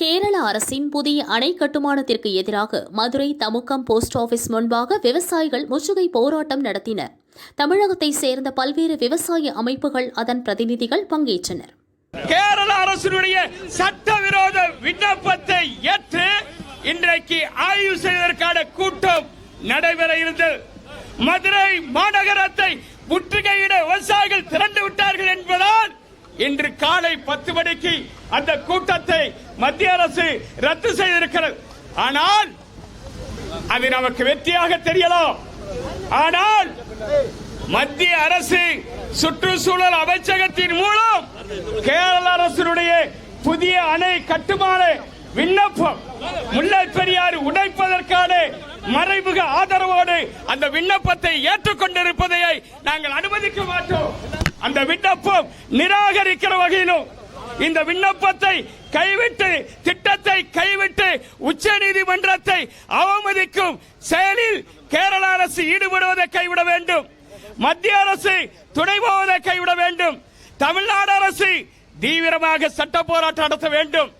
கேரள அரசின் புதிய அணை கட்டுமானத்திற்கு எதிராக மதுரை தமுக்கம் போஸ்ட் ஆபீஸ் முன்பாக விவசாயிகள் முற்றுகை போராட்டம் நடத்தினர். தமிழகத்தைச் சேர்ந்த பல்வேறு விவசாய அமைப்புகள் அதன் பிரதிநிதிகள் பங்கேற்றனர். கேரள அரசினுடைய சட்டவிரோத விண்ணப்பத்தை ஏற்று இன்றைக்கு ஆய்வு செய்வதற்கான கூட்டம் நடைபெற இருந்தது. மதுரை மாநகரத்தை முற்றுகையிட விவசாயிகள் திரண்டு விட்டார்கள் என்பதால் இன்று காலை பத்து மணிக்கு அந்த கூட்டத்தை மத்திய அரசு ரத்து செய்திருக்கிறது. ஆனால் அது நமக்கு வெற்றியாக தெரியலாம் ஆனால் மத்திய அரசு சுற்றுச்சூழல் அமைச்சகத்தின் மூலம் கேரள அரசினுடைய புதிய அணை கட்டுமான விண்ணப்பம் முல்லை பெரியாறு உடைப்பதற்கான மறைமுக ஆதரவோடு அந்த விண்ணப்பத்தை ஏற்றுக்கொண்டிருப்பதை நாங்கள் அனுமதிக்க மாட்டோம். அந்த விண்ணப்பம் நிராகரிக்கிற வகையிலும் இந்த விண்ணப்பத்தை கைவிட்டு திட்டத்தை கைவிட்டு உச்ச நீதிமன்றத்தை அவமதிக்கும் செயலில் கேரள அரசு ஈடுபடுவதை கைவிட வேண்டும். மத்திய அரசு துணை போவதை கைவிட வேண்டும். தமிழ்நாடு அரசு தீவிரமாக சட்ட போராட்டம் நடத்த வேண்டும்.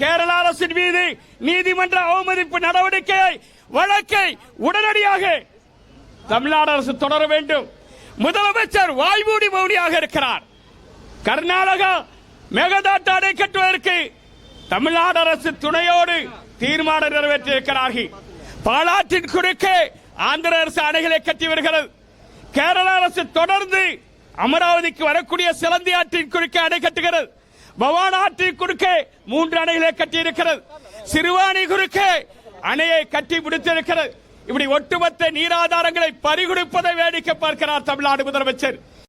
கேரள அரசின் மீது நீதிமன்ற அவமதிப்பு நடவடிக்கையை வழக்கை உடனடியாக தமிழ்நாடு அரசு தொடர வேண்டும். முதலமைச்சர் வாய்மூடி மௌனியாக இருக்கிறார். கர்நாடகா மேகதாட்டு அணை கட்டுவதற்கு தமிழ்நாடு அரசு துணையோடு தீர்மானம் நிறைவேற்றியிருக்கிறார்கள். பாலாற்றின் குறுக்கே ஆந்திர அரசு அணைகளை கட்டி வருகிறது. கேரள அரசு தொடர்ந்து அமராவதிக்கு வரக்கூடிய சிலந்தி ஆற்றின் குறுக்கே அணை கட்டுகிறது. பவான் ஆற்றின் குறுக்கே மூன்று அணைகளை கட்டியிருக்கிறது. சிறுவாணி குறுக்கே அணையை கட்டி முடித்திருக்கிறது. இப்படி ஒட்டுமொத்த நீராதாரங்களை பறிகொடுப்பதை வேடிக்கை பார்க்கிறார் தமிழ்நாடு முதலமைச்சர்.